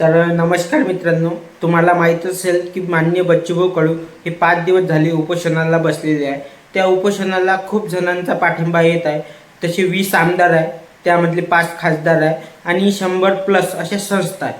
तर नमस्कार मित्रांनो तुम्हाला माहीत असेल की मान्य बच्चूभाऊ कडू हे पाच दिवस झाले उपोषणाला बसलेले आहे. त्या उपोषणाला खूप जणांचा पाठिंबा येत आहे. तसे वीस आमदार आहे त्यामधले पाच खासदार आहे आणि शंभर प्लस अशा संस्था आहे.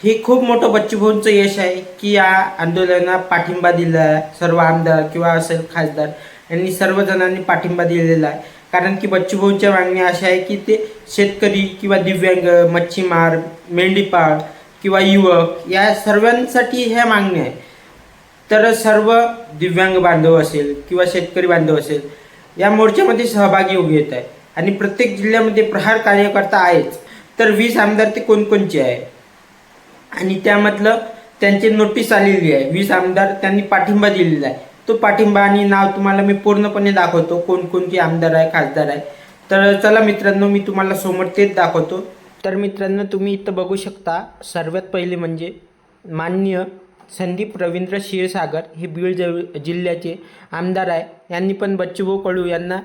हे खूप मोठं बच्चूभाऊंचं यश आहे की या आंदोलनाला पाठिंबा दिला आहे. सर्व आमदार किंवा असेल खासदार यांनी सर्व जणांनी पाठिंबा दिलेला आहे. कारण की बच्चूभाऊंच्या मागण्या अशा आहे की ते शेतकरी किंवा दिव्यांग मच्छीमार मेंढीपाळ किंवा युवक या सर्वांसाठी ह्या मागण्या आहे तर सर्व दिव्यांग बांधव असेल किंवा शेतकरी बांधव असेल या मोर्चामध्ये सहभागी होऊ येत आहे. आणि प्रत्येक जिल्ह्यामध्ये प्रहार कार्यकर्ता आहेच तर वीस आमदार ते कोणकोणचे आहे आणि त्यामधलं त्यांची नोटीस आलेली आहे. वीस आमदार त्यांनी पाठिंबा दिलेला आहे. तो पाठिंबा आणि नाव तुम्हाला मी पूर्णपणे दाखवतो. कोणकोणते आमदार आहे खासदार आहे. तर चला मित्रांनो मी तुम्हाला समोर तेच दाखवतो. तर मित्रांनो तुम्ही इथं बघू शकता सर्वात पहिले म्हणजे माननीय संदीप रवींद्र क्षीरसागर हे बीड जव- जिल्ह्याचे आमदार आहे. यांनी पण बच्चूभाऊ कडू यांना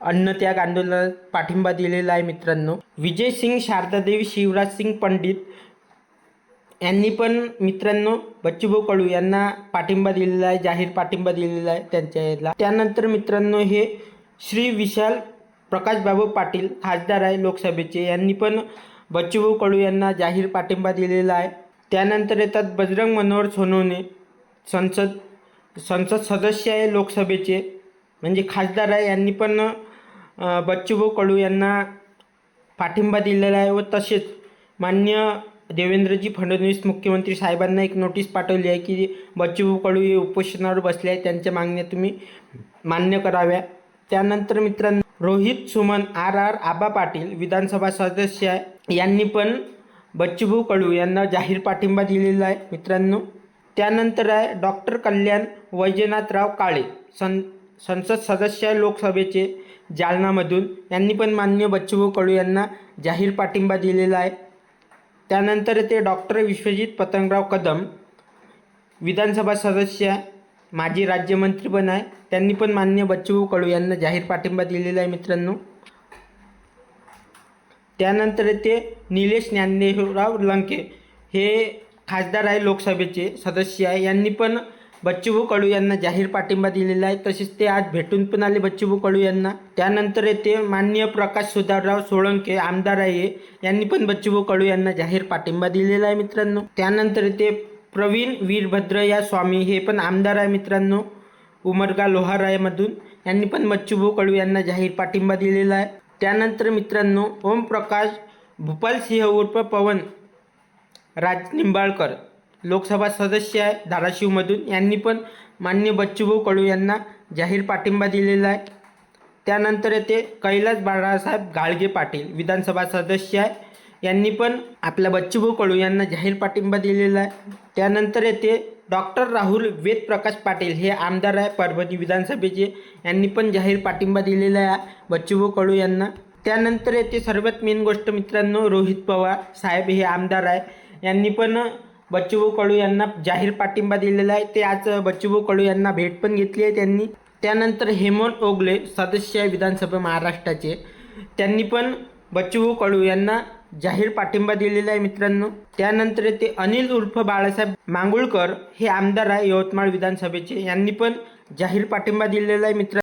अन्नत्याग आंदोलनात पाठिंबा दिलेला आहे मित्रांनो. विजय सिंग शारदादेवी शिवराज सिंग पंडित यांनी पण मित्रांनो बच्चूभाऊ कडू यांना पाठिंबा दिलेला आहे जाहीर पाठिंबा दिलेला आहे त्यांच्या याला. त्यानंतर मित्रांनो हे श्री विशाल प्रकाशबाबू पाटील खासदार आहे लोकसभेचे. यांनी पण बच्चूभाऊ कडू यांना जाहीर पाठिंबा दिलेला आहे. त्यानंतर येतात बजरंग मनोहर सोनवणे संसद संसद सदस्य आहे लोकसभेचे. म्हणजे खासदार आहे. यांनी पण बच्चूभाऊ कडू यांना पाठिंबा दिलेला आहे व तसेच मान्य देवेंद्रजी फडणवीस मुख्यमंत्री साहेबांना एक नोटीस पाठवली आहे की बच्चूभाऊ कडू हे उपोषणावर बसले आहे त्यांच्या मागण्या तुम्ही मान्य कराव्या. त्यानंतर मित्रांनो रोहित सुमन आर आर आबा पाटील विधानसभा सदस्य यांनी पण बच्चूभाऊ कडू यांना जाहीर पाठिंबा दिलेला आहे मित्रांनो. त्यानंतर आहे डॉक्टर कल्याण वैजनाथराव काळे सं संसद सदस्य लोकसभेचे जालनामधून. यांनी पण मान्य बच्चूभाऊ कडू यांना जाहीर पाठिंबा दिलेला आहे. त्यानंतर ते डॉक्टर विश्वजित पतंगराव कदम विधानसभा सदस्य माजी राज्यमंत्री पण आहे. त्यांनी पण मान्य बच्चूभाऊ कडू यांना जाहीर पाठिंबा दिलेला आहे मित्रांनो. त्यानंतर ते निलेश ज्ञानदेवराव लंके. हे खासदार आहे लोकसभेचे सदस्य आहे. यांनी पण बच्चूभाऊ कडू यांना जाहीर पाठिंबा दिलेला आहे. तसेच ते आज भेटून पण आले बच्चूभाऊ कडू यांना. त्यानंतर येते माननीय प्रकाश सुधारराव सोळंके आमदार आहे यांनी पण बच्चूभाऊ कडू यांना जाहीर पाठिंबा दिलेला आहे मित्रांनो. त्यानंतर येते प्रवीण वीरभद्र या स्वामी हे पण आमदार आहे मित्रांनो. उमरगा लोहारायमधून. यांनी पण बच्चूभाऊ कडू यांना जाहीर पाठिंबा दिलेला आहे. त्यानंतर मित्रांनो ओमप्रकाश भूपालसिंह उर्फ पवन राज निंबाळकर लोकसभा सदस्य आहे धाराशिवमधून. यांनी पण मान्य बच्चूभाऊ कडू यांना जाहीर पाठिंबा दिलेला आहे. त्यानंतर येते कैलास बाळासाहेब गाळगे पाटील विधानसभा सदस्य आहे. यांनी पण आपल्या बच्चूभाऊ कडू यांना जाहीर पाठिंबा दिलेला आहे. त्यानंतर येते डॉक्टर राहुल वेदप्रकाश पाटील हे आमदार आहे परभणी विधानसभेचे. यांनी पण जाहीर पाठिंबा दिलेला आहे बच्चूभाऊ कडू यांना. त्यानंतर येते सर्वात मेन गोष्ट मित्रांनो रोहित पवार साहेब हे आमदार आहे. यांनी पण बच्चूभाऊ कडू यांना जाहीर पाठिंबा दिलेला आहे. ते आज बच्चूभाऊ कडू यांना भेट पण घेतली आहे त्यांनी. त्यानंतर हेमंत ओगले सदस्य आहे विधानसभा महाराष्ट्राचे. त्यांनी पण बच्चू कडू यांना जाहीर पाठिंबा दिलेला आहे मित्रांनो. त्यानंतर ते अनिल उर्फ बाळासाहेब मांगुळकर. हे आमदार आहे यवतमाळ विधानसभेचे. यांनी पण जाहीर पाठिंबा दिलेला आहे मित्रांनो.